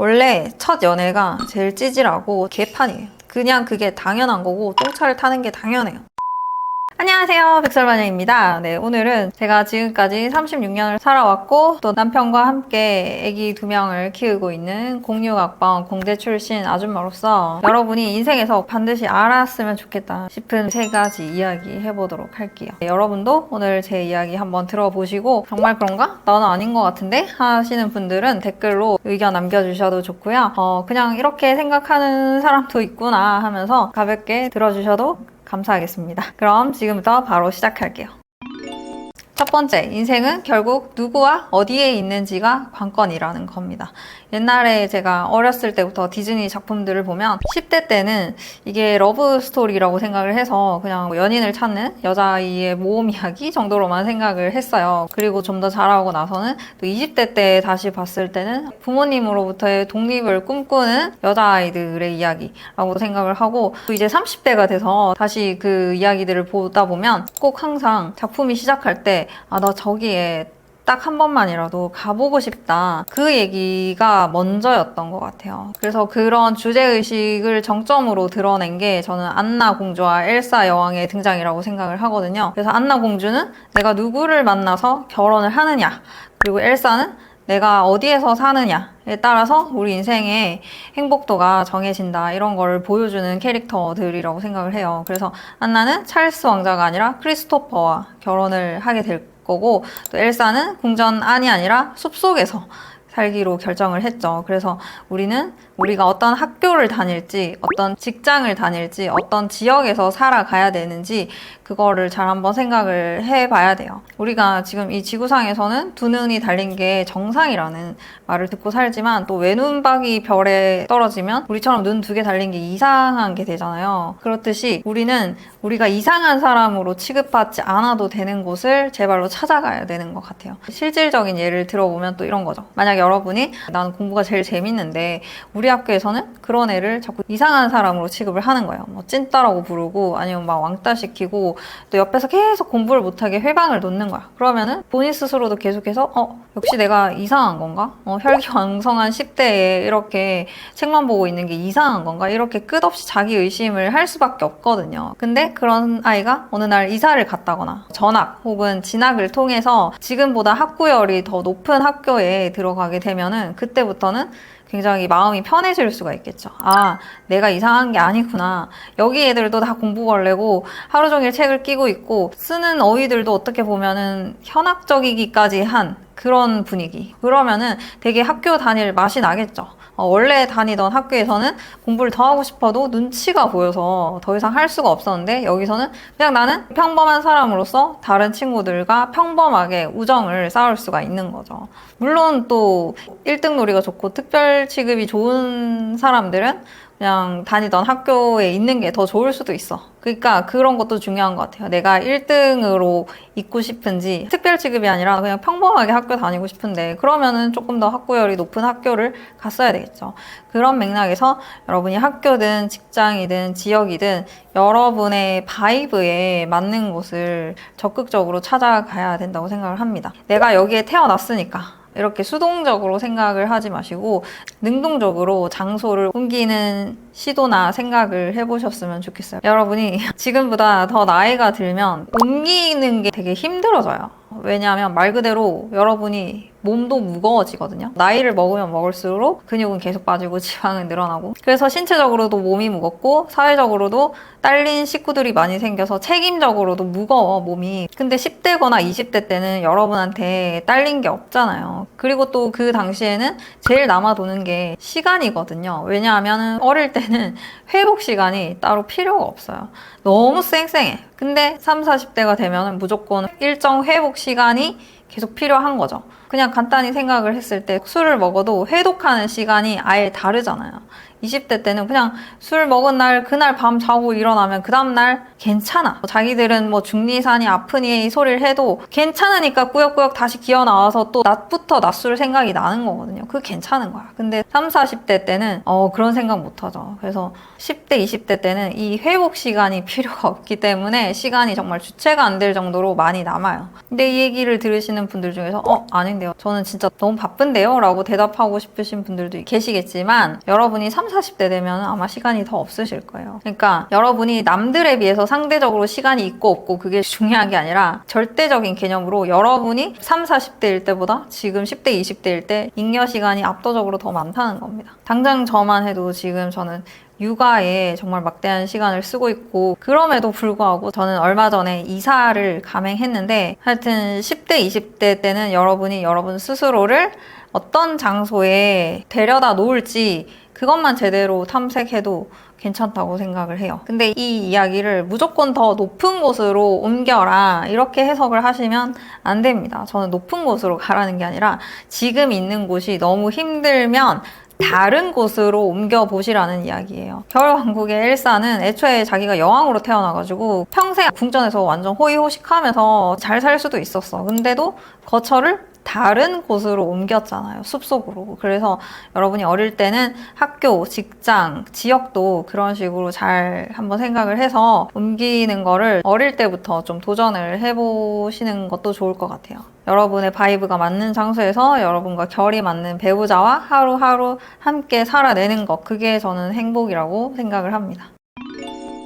원래 첫 연애가 제일 찌질하고 개판이에요. 그냥 그게 당연한 거고 똥차를 타는 게 당연해요. 안녕하세요. 백설마녀입니다. 네, 오늘은 제가 지금까지 36년을 살아왔고 또 남편과 함께 아기 두 명을 키우고 있는 06학번 공대 출신 아줌마로서 여러분이 인생에서 반드시 알았으면 좋겠다 싶은 세 가지 이야기 해보도록 할게요. 네, 여러분도 오늘 제 이야기 한번 들어보시고 정말 그런가? 나는 아닌 것 같은데? 하시는 분들은 댓글로 의견 남겨주셔도 좋고요. 어, 그냥 이렇게 생각하는 사람도 있구나 하면서 가볍게 들어주셔도 감사하겠습니다. 그럼 지금부터 바로 시작할게요. 첫 번째, 인생은 결국 누구와 어디에 있는지가 관건이라는 겁니다. 옛날에 제가 어렸을 때부터 디즈니 작품들을 보면 10대 때는 이게 러브 스토리라고 생각을 해서 그냥 뭐 연인을 찾는 여자아이의 모험 이야기 정도로만 생각을 했어요. 그리고 좀 더 자라고 나서는 또 20대 때 다시 봤을 때는 부모님으로부터의 독립을 꿈꾸는 여자아이들의 이야기라고 생각을 하고 또 이제 30대가 돼서 다시 그 이야기들을 보다 보면 꼭 항상 작품이 시작할 때 아, 나 저기에 딱 한 번만이라도 가보고 싶다. 그 얘기가 먼저였던 것 같아요. 그래서 그런 주제의식을 정점으로 드러낸 게 저는 안나 공주와 엘사 여왕의 등장이라고 생각을 하거든요. 그래서 안나 공주는 내가 누구를 만나서 결혼을 하느냐, 그리고 엘사는 내가 어디에서 사느냐에 따라서 우리 인생의 행복도가 정해진다 이런 거를 보여주는 캐릭터들이라고 생각을 해요. 그래서 안나는 찰스 왕자가 아니라 크리스토퍼와 결혼을 하게 될 거고 또 엘사는 궁전 안이 아니라 숲속에서 살기로 결정을 했죠. 그래서 우리는 우리가 어떤 학교를 다닐지, 어떤 직장을 다닐지, 어떤 지역에서 살아가야 되는지, 그거를 잘 한번 생각을 해 봐야 돼요. 우리가 지금 이 지구상에서는 두 눈이 달린 게 정상이라는 말을 듣고 살지만 또 외눈박이 별에 떨어지면 우리처럼 눈 두 개 달린 게 이상한 게 되잖아요. 그렇듯이 우리는 우리가 이상한 사람으로 취급받지 않아도 되는 곳을 제발로 찾아가야 되는 것 같아요. 실질적인 예를 들어보면 또 이런 거죠. 만약 여러분이 나는 공부가 제일 재밌는데 우리 학교에서는 그런 애를 자꾸 이상한 사람으로 취급을 하는 거예요. 뭐 찐따라고 부르고 아니면 막 왕따 시키고 또 옆에서 계속 공부를 못하게 회방을 놓는 거야. 그러면은 본인 스스로도 계속해서 어 역시 내가 이상한 건가? 어, 혈기왕성한 10대에 이렇게 책만 보고 있는 게 이상한 건가? 이렇게 끝없이 자기 의심을 할 수밖에 없거든요. 근데 그런 아이가 어느 날 이사를 갔다거나 전학 혹은 진학을 통해서 지금보다 학구열이 더 높은 학교에 들어가게 되면은 그때부터는 굉장히 마음이 편해질 수가 있겠죠. 아, 내가 이상한 게 아니구나. 여기 애들도 다 공부벌레고 하루 종일 책을 끼고 있고 쓰는 어휘들도 어떻게 보면은 현학적이기까지 한 그런 분위기. 그러면은 되게 학교 다닐 맛이 나겠죠. 어, 원래 다니던 학교에서는 공부를 더 하고 싶어도 눈치가 보여서 더 이상 할 수가 없었는데 여기서는 그냥 나는 평범한 사람으로서 다른 친구들과 평범하게 우정을 쌓을 수가 있는 거죠. 물론 또 1등 놀이가 좋고 특별 취급이 좋은 사람들은 그냥 다니던 학교에 있는 게 더 좋을 수도 있어. 그러니까 그런 것도 중요한 것 같아요. 내가 1등으로 있고 싶은지 특별 취급이 아니라 그냥 평범하게 학교 다니고 싶은데 그러면은 조금 더 학구열이 높은 학교를 갔어야 되겠죠. 그런 맥락에서 여러분이 학교든 직장이든 지역이든 여러분의 바이브에 맞는 곳을 적극적으로 찾아가야 된다고 생각을 합니다. 내가 여기에 태어났으니까 이렇게 수동적으로 생각을 하지 마시고 능동적으로 장소를 옮기는 시도나 생각을 해보셨으면 좋겠어요. 여러분이 지금보다 더 나이가 들면 옮기는 게 되게 힘들어져요. 왜냐하면 말 그대로 여러분이 몸도 무거워지거든요. 나이를 먹으면 먹을수록 근육은 계속 빠지고 지방은 늘어나고. 그래서 신체적으로도 몸이 무겁고 사회적으로도 딸린 식구들이 많이 생겨서 책임적으로도 무거워 몸이. 근데 10대거나 20대 때는 여러분한테 딸린 게 없잖아요. 그리고 또 그 당시에는 제일 남아도는 게 시간이거든요. 왜냐하면 어릴 때는 회복 시간이 따로 필요가 없어요. 너무 쌩쌩해. 근데 3, 40대가 되면 무조건 일정 회복 시간이 계속 필요한 거죠. 그냥 간단히 생각을 했을 때 술을 먹어도 해독하는 시간이 아예 다르잖아요. 20대 때는 그냥 술 먹은 날 그날 밤 자고 일어나면 그 다음날 괜찮아. 자기들은 뭐 중리산이 아프니 이 소리를 해도 괜찮으니까 꾸역꾸역 다시 기어 나와서 또 낮부터 낮술 생각이 나는 거거든요. 그게 괜찮은 거야. 근데 3, 40대 때는 어 그런 생각 못 하죠. 그래서 10대, 20대 때는 이 회복 시간이 필요가 없기 때문에 시간이 정말 주체가 안 될 정도로 많이 남아요. 근데 이 얘기를 들으시는 분들 중에서 어 아닌데요. 저는 진짜 너무 바쁜데요. 라고 대답하고 싶으신 분들도 계시겠지만 여러분이 3, 40대 되면 아마 시간이 더 없으실 거예요. 그러니까 여러분이 남들에 비해서 상대적으로 시간이 있고 없고 그게 중요한 게 아니라 절대적인 개념으로 여러분이 3, 40대일 때보다 지금 10대, 20대일 때 잉여 시간이 압도적으로 더 많다는 겁니다. 당장 저만 해도 지금 저는 육아에 정말 막대한 시간을 쓰고 있고 그럼에도 불구하고 저는 얼마 전에 이사를 감행했는데 하여튼 10대, 20대 때는 여러분이 여러분 스스로를 어떤 장소에 데려다 놓을지 그것만 제대로 탐색해도 괜찮다고 생각을 해요. 근데 이 이야기를 무조건 더 높은 곳으로 옮겨라 이렇게 해석을 하시면 안 됩니다. 저는 높은 곳으로 가라는 게 아니라 지금 있는 곳이 너무 힘들면 다른 곳으로 옮겨 보시라는 이야기예요. 겨울왕국의 엘사는 애초에 자기가 여왕으로 태어나가지고 평생 궁전에서 완전 호의호식하면서 잘 살 수도 있었어. 근데도 거처를 다른 곳으로 옮겼잖아요. 숲속으로. 그래서 여러분이 어릴 때는 학교, 직장, 지역도 그런 식으로 잘 한번 생각을 해서 옮기는 거를 어릴 때부터 좀 도전을 해보시는 것도 좋을 것 같아요. 여러분의 바이브가 맞는 장소에서 여러분과 결이 맞는 배우자와 하루하루 함께 살아내는 것. 그게 저는 행복이라고 생각을 합니다.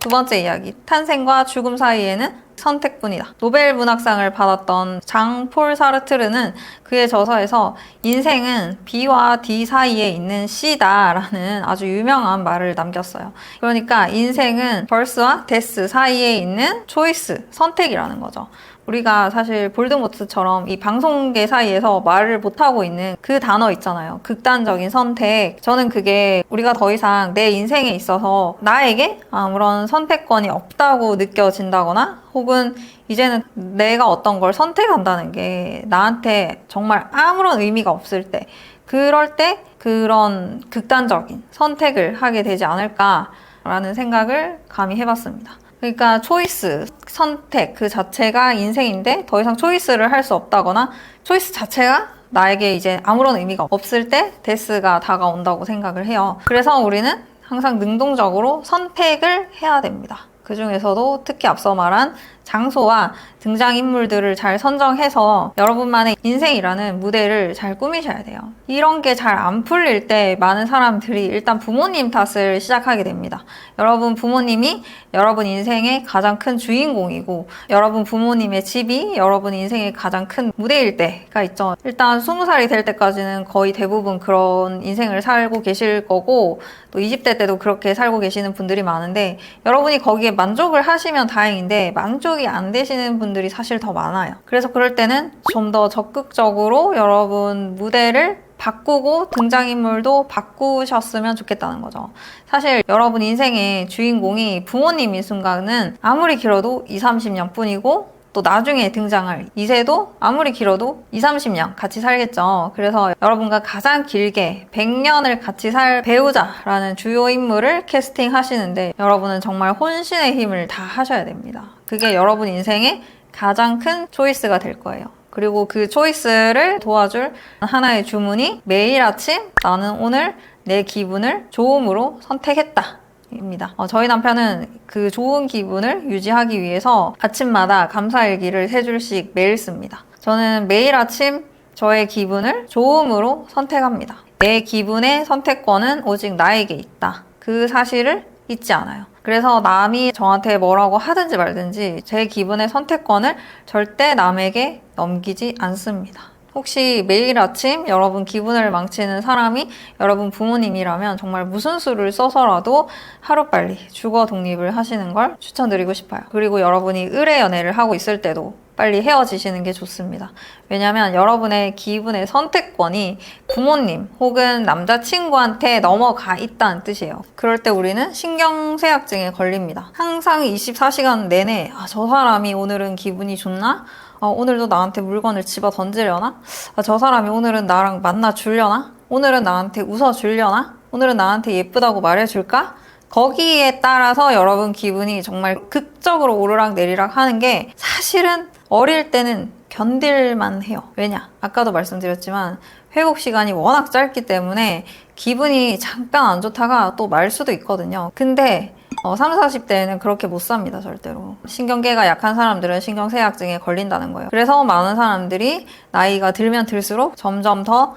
두 번째 이야기. 탄생과 죽음 사이에는 선택뿐이다. 노벨 문학상을 받았던 장 폴 사르트르는 그의 저서에서 인생은 B와 D 사이에 있는 C다라는 아주 유명한 말을 남겼어요. 그러니까 인생은 벌스와 데스 사이에 있는 초이스, 선택이라는 거죠. 우리가 사실 볼드모트처럼 이 방송계 사이에서 말을 못하고 있는 그 단어 있잖아요. 극단적인 선택. 저는 그게 우리가 더 이상 내 인생에 있어서 나에게 아무런 선택권이 없다고 느껴진다거나 혹은 이제는 내가 어떤 걸 선택한다는 게 나한테 정말 아무런 의미가 없을 때 그럴 때 그런 극단적인 선택을 하게 되지 않을까라는 생각을 감히 해봤습니다. 그러니까 초이스, 선택 그 자체가 인생인데 더 이상 초이스를 할 수 없다거나 초이스 자체가 나에게 이제 아무런 의미가 없을 때 데스가 다가온다고 생각을 해요. 그래서 우리는 항상 능동적으로 선택을 해야 됩니다. 그 중에서도 특히 앞서 말한 장소와 등장인물들을 잘 선정해서 여러분만의 인생이라는 무대를 잘 꾸미셔야 돼요. 이런 게 잘 안 풀릴 때 많은 사람들이 일단 부모님 탓을 시작하게 됩니다. 여러분 부모님이 여러분 인생의 가장 큰 주인공이고 여러분 부모님의 집이 여러분 인생의 가장 큰 무대일 때가 있죠. 일단 20살이 될 때까지는 거의 대부분 그런 인생을 살고 계실 거고 또 20대 때도 그렇게 살고 계시는 분들이 많은데 여러분이 거기에 만족을 하시면 다행인데 만족이 안 되시는 분들 이 사실 더 많아요. 그래서 그럴 때는 좀 더 적극적으로 여러분 무대를 바꾸고 등장인물도 바꾸셨으면 좋겠다는 거죠. 사실 여러분 인생의 주인공이 부모님인 순간은 아무리 길어도 2, 30년 뿐이고 또 나중에 등장할 이세도 아무리 길어도 2, 30년 같이 살겠죠. 그래서 여러분과 가장 길게 100년을 같이 살 배우자라는 주요 인물을 캐스팅 하시는데 여러분은 정말 혼신의 힘을 다 하셔야 됩니다. 그게 여러분 인생의 가장 큰 초이스가 될 거예요. 그리고 그 초이스를 도와줄 하나의 주문이 매일 아침 나는 오늘 내 기분을 좋음으로 선택했다. 입니다. 어, 저희 남편은 그 좋은 기분을 유지하기 위해서 아침마다 감사일기를 세 줄씩 매일 씁니다. 저는 매일 아침 저의 기분을 좋음으로 선택합니다. 내 기분의 선택권은 오직 나에게 있다. 그 사실을 잊지 않아요. 그래서 남이 저한테 뭐라고 하든지 말든지 제 기분의 선택권을 절대 남에게 넘기지 않습니다. 혹시 매일 아침 여러분 기분을 망치는 사람이 여러분 부모님이라면 정말 무슨 수를 써서라도 하루빨리 주거 독립을 하시는 걸 추천드리고 싶어요. 그리고 여러분이 의뢰 연애를 하고 있을 때도 빨리 헤어지시는 게 좋습니다. 왜냐하면 여러분의 기분의 선택권이 부모님 혹은 남자친구한테 넘어가 있다는 뜻이에요. 그럴 때 우리는 신경쇠약증에 걸립니다. 항상 24시간 내내 아, 저 사람이 오늘은 기분이 좋나? 아, 오늘도 나한테 물건을 집어 던지려나? 아, 저 사람이 오늘은 나랑 만나 주려나? 오늘은 나한테 웃어 주려나? 오늘은 나한테 예쁘다고 말해줄까? 거기에 따라서 여러분 기분이 정말 극적으로 오르락 내리락 하는 게 사실은 어릴 때는 견딜만 해요. 왜냐? 아까도 말씀드렸지만 회복 시간이 워낙 짧기 때문에 기분이 잠깐 안 좋다가 또 말 수도 있거든요. 근데 어, 30, 40대에는 그렇게 못 삽니다, 절대로. 신경계가 약한 사람들은 신경쇠약증에 걸린다는 거예요. 그래서 많은 사람들이 나이가 들면 들수록 점점 더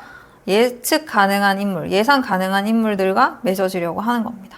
예측 가능한 인물, 예상 가능한 인물들과 맺어지려고 하는 겁니다.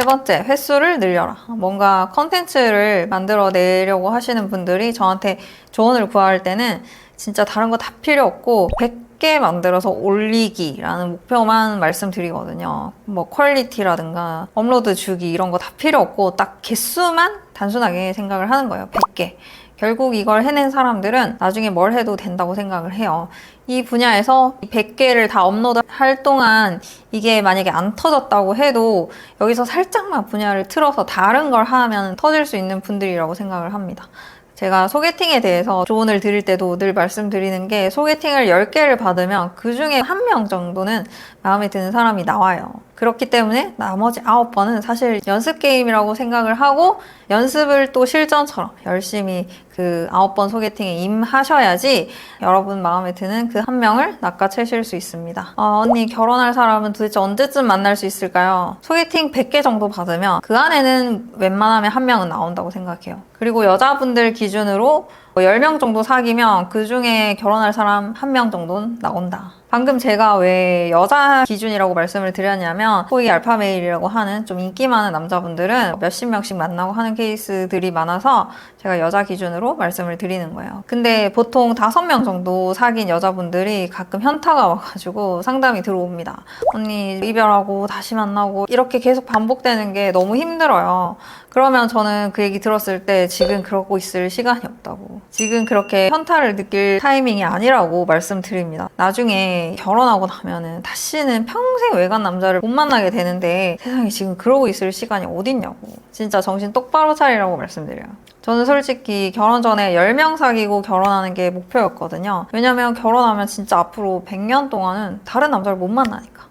세 번째, 횟수를 늘려라. 뭔가 컨텐츠를 만들어 내려고 하시는 분들이 저한테 조언을 구할 때는 진짜 다른 거 다 필요 없고 100개 만들어서 올리기라는 목표만 말씀드리거든요. 뭐 퀄리티라든가 업로드 주기 이런 거 다 필요 없고 딱 개수만 단순하게 생각을 하는 거예요. 100개. 결국 이걸 해낸 사람들은 나중에 뭘 해도 된다고 생각을 해요. 이 분야에서 100개를 다 업로드 할 동안 이게 만약에 안 터졌다고 해도 여기서 살짝만 분야를 틀어서 다른 걸 하면 터질 수 있는 분들이라고 생각을 합니다. 제가 소개팅에 대해서 조언을 드릴 때도 늘 말씀드리는 게 소개팅을 10개를 받으면 그 중에 한 명 정도는 마음에 드는 사람이 나와요. 그렇기 때문에 나머지 9번은 사실 연습 게임이라고 생각을 하고 연습을 또 실전처럼 열심히 그 9번 소개팅에 임하셔야지 여러분 마음에 드는 그 한 명을 낚아채실 수 있습니다. 어, 언니 결혼할 사람은 도대체 언제쯤 만날 수 있을까요? 소개팅 100개 정도 받으면 그 안에는 웬만하면 한 명은 나온다고 생각해요. 그리고 여자분들 기준으로 10명 정도 사귀면 그 중에 결혼할 사람 한 명 정도는 나온다. 방금 제가 왜 여자 기준이라고 말씀을 드렸냐면 소위 알파메일이라고 하는 좀 인기 많은 남자분들은 몇십 명씩 만나고 하는 케이스들이 많아서 제가 여자 기준으로 말씀을 드리는 거예요. 근데 보통 다섯 명 정도 사귄 여자분들이 가끔 현타가 와가지고 상담이 들어옵니다. 언니 이별하고 다시 만나고 이렇게 계속 반복되는 게 너무 힘들어요. 그러면 저는 그 얘기 들었을 때 지금 그러고 있을 시간이 없다고. 지금 그렇게 현타를 느낄 타이밍이 아니라고 말씀드립니다. 나중에 결혼하고 나면은 다시는 평생 외간 남자를 못 만나게 되는데 세상에 지금 그러고 있을 시간이 어딨냐고. 진짜 정신 똑바로 차리라고 말씀드려요. 저는 솔직히 결혼 전에 10명 사귀고 결혼하는 게 목표였거든요. 왜냐면 결혼하면 진짜 앞으로 100년 동안은 다른 남자를 못 만나니까.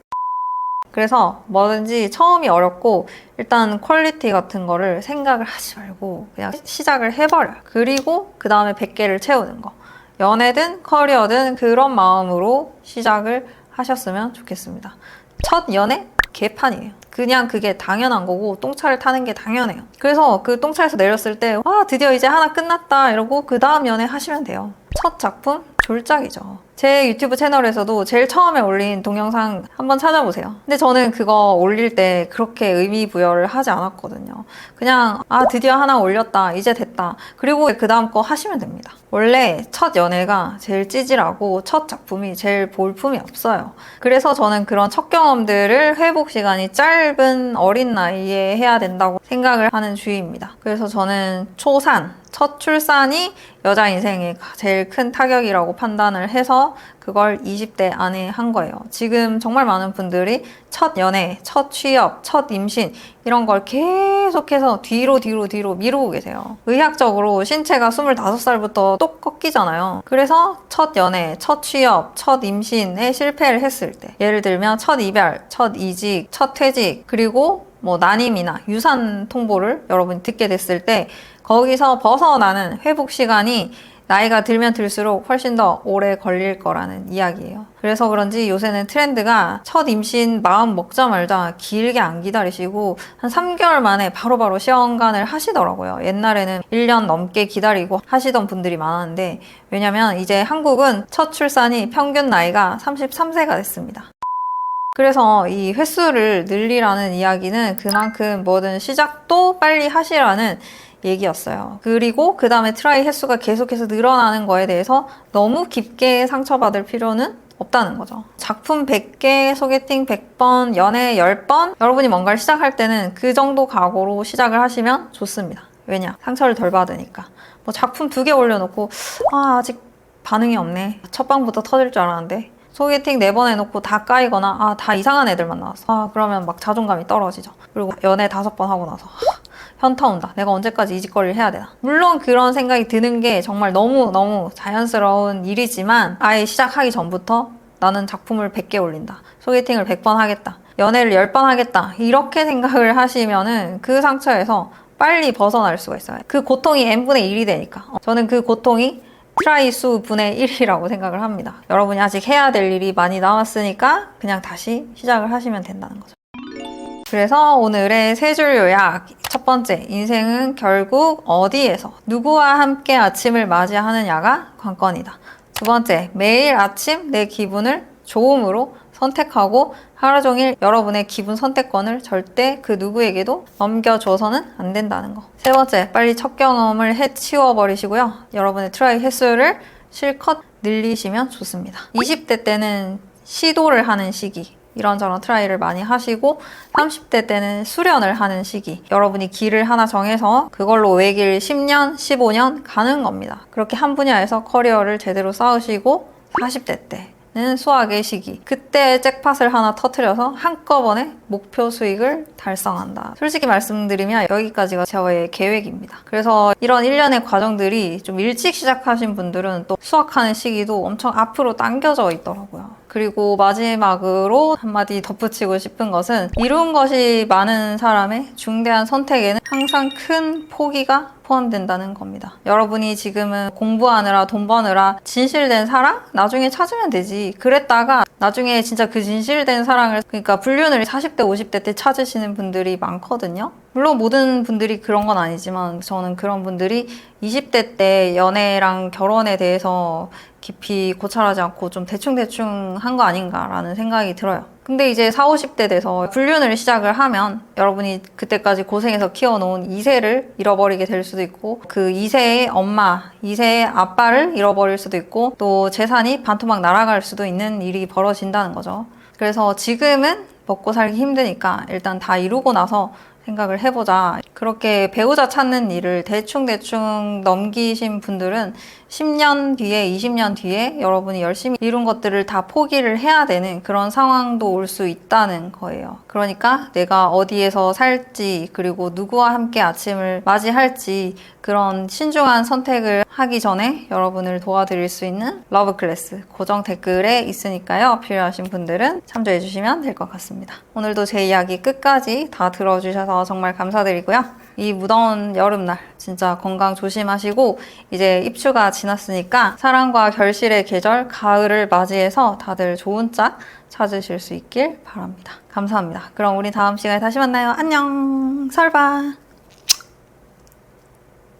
그래서 뭐든지 처음이 어렵고 일단 퀄리티 같은 거를 생각을 하지 말고 그냥 시작을 해버려요. 그리고 그 다음에 100개를 채우는 거. 연애든 커리어든 그런 마음으로 시작을 하셨으면 좋겠습니다. 첫 연애? 개판이에요. 그냥 그게 당연한 거고 똥차를 타는 게 당연해요. 그래서 그 똥차에서 내렸을 때 와 드디어 이제 하나 끝났다 이러고 그 다음 연애 하시면 돼요. 첫 작품 졸작이죠. 제 유튜브 채널에서도 제일 처음에 올린 동영상 한번 찾아보세요. 근데 저는 그거 올릴 때 그렇게 의미 부여를 하지 않았거든요. 그냥 아 드디어 하나 올렸다 이제 됐다. 그리고 그 다음 거 하시면 됩니다. 원래 첫 연애가 제일 찌질하고 첫 작품이 제일 볼품이 없어요. 그래서 저는 그런 첫 경험들을 회복 시간이 짧은 어린 나이에 해야 된다고 생각을 하는 주의입니다. 그래서 저는 초산, 첫 출산이 여자 인생에 제일 큰 타격이라고 판단을 해서 그걸 20대 안에 한 거예요. 지금 정말 많은 분들이 첫 연애, 첫 취업, 첫 임신 이런 걸 계속해서 뒤로 뒤로 뒤로 미루고 계세요. 의학적으로 신체가 25살부터 똑 꺾이잖아요. 그래서 첫 연애, 첫 취업, 첫 임신에 실패를 했을 때 예를 들면 첫 이별, 첫 이직, 첫 퇴직 그리고 뭐 난임이나 유산 통보를 여러분이 듣게 됐을 때 거기서 벗어나는 회복 시간이 나이가 들면 들수록 훨씬 더 오래 걸릴 거라는 이야기예요. 그래서 그런지 요새는 트렌드가 첫 임신 마음 먹자마자 길게 안 기다리시고 한 3개월 만에 바로바로 시험관을 하시더라고요. 옛날에는 1년 넘게 기다리고 하시던 분들이 많았는데 왜냐면 이제 한국은 첫 출산이 평균 나이가 33세가 됐습니다. 그래서 이 횟수를 늘리라는 이야기는 그만큼 뭐든 시작도 빨리 하시라는 얘기였어요. 그리고 그 다음에 트라이 횟수가 계속해서 늘어나는 거에 대해서 너무 깊게 상처받을 필요는 없다는 거죠. 작품 100개, 소개팅 100번, 연애 10번, 여러분이 뭔가를 시작할 때는 그 정도 각오로 시작을 하시면 좋습니다. 왜냐? 상처를 덜 받으니까. 뭐 작품 두 개 올려놓고, 아, 아직 반응이 없네. 첫 방부터 터질 줄 알았는데. 소개팅 네 번 해놓고 다 까이거나, 아, 다 이상한 애들만 나왔어. 아, 그러면 막 자존감이 떨어지죠. 그리고 연애 다섯 번 하고 나서, 현타 온다. 내가 언제까지 이 짓거리를 해야 되나. 물론 그런 생각이 드는 게 정말 너무너무 자연스러운 일이지만 아예 시작하기 전부터 나는 작품을 100개 올린다. 소개팅을 100번 하겠다. 연애를 10번 하겠다. 이렇게 생각을 하시면은 그 상처에서 빨리 벗어날 수가 있어요. 그 고통이 n분의 1이 되니까. 어, 저는 그 고통이 트라이 수 분의 1이라고 생각을 합니다. 여러분이 아직 해야 될 일이 많이 남았으니까 그냥 다시 시작을 하시면 된다는 거죠. 그래서 오늘의 세 줄 요약. 첫 번째, 인생은 결국 어디에서 누구와 함께 아침을 맞이하느냐가 관건이다. 두 번째, 매일 아침 내 기분을 좋음으로 선택하고 하루 종일 여러분의 기분 선택권을 절대 그 누구에게도 넘겨줘서는 안 된다는 거. 세 번째, 빨리 첫 경험을 해치워 버리시고요. 여러분의 트라이 횟수를 실컷 늘리시면 좋습니다. 20대 때는 시도를 하는 시기. 이런저런 트라이를 많이 하시고 30대 때는 수련을 하는 시기. 여러분이 길을 하나 정해서 그걸로 외길 10년, 15년 가는 겁니다. 그렇게 한 분야에서 커리어를 제대로 쌓으시고 40대 때는 수학의 시기. 그때 잭팟을 하나 터트려서 한꺼번에 목표 수익을 달성한다. 솔직히 말씀드리면 여기까지가 저의 계획입니다. 그래서 이런 일련의 과정들이 좀 일찍 시작하신 분들은 또 수학하는 시기도 엄청 앞으로 당겨져 있더라고요 그리고 마지막으로 한마디 덧붙이고 싶은 것은 이룬 것이 많은 사람의 중대한 선택에는 항상 큰 포기가 포함된다는 겁니다. 여러분이 지금은 공부하느라 돈 버느라 진실된 사랑? 나중에 찾으면 되지. 그랬다가 나중에 진짜 그 진실된 사랑을 그러니까 불륜을 40대, 50대 때 찾으시는 분들이 많거든요. 물론 모든 분들이 그런 건 아니지만 저는 그런 분들이 20대 때 연애랑 결혼에 대해서 깊이 고찰하지 않고 좀 대충대충 한 거 아닌가라는 생각이 들어요. 근데 이제 40, 50대 돼서 불륜을 시작을 하면 여러분이 그때까지 고생해서 키워놓은 2세를 잃어버리게 될 수도 있고 그 2세의 엄마, 2세의 아빠를 잃어버릴 수도 있고 또 재산이 반토막 날아갈 수도 있는 일이 벌어진다는 거죠. 그래서 지금은 먹고 살기 힘드니까 일단 다 이루고 나서 생각을 해보자. 그렇게 배우자 찾는 일을 대충대충 넘기신 분들은 10년 뒤에, 20년 뒤에 여러분이 열심히 이룬 것들을 다 포기를 해야 되는 그런 상황도 올 수 있다는 거예요. 그러니까 내가 어디에서 살지, 그리고 누구와 함께 아침을 맞이할지 그런 신중한 선택을 하기 전에 여러분을 도와드릴 수 있는 러브 클래스 고정 댓글에 있으니까요. 필요하신 분들은 참조해 주시면 될 것 같습니다. 오늘도 제 이야기 끝까지 다 들어주셔서 정말 감사드리고요. 이 무더운 여름날 진짜 건강 조심하시고 이제 입추가 지났으니까 사랑과 결실의 계절 가을을 맞이해서 다들 좋은 짝 찾으실 수 있길 바랍니다. 감사합니다. 그럼 우리 다음 시간에 다시 만나요. 안녕. 설바.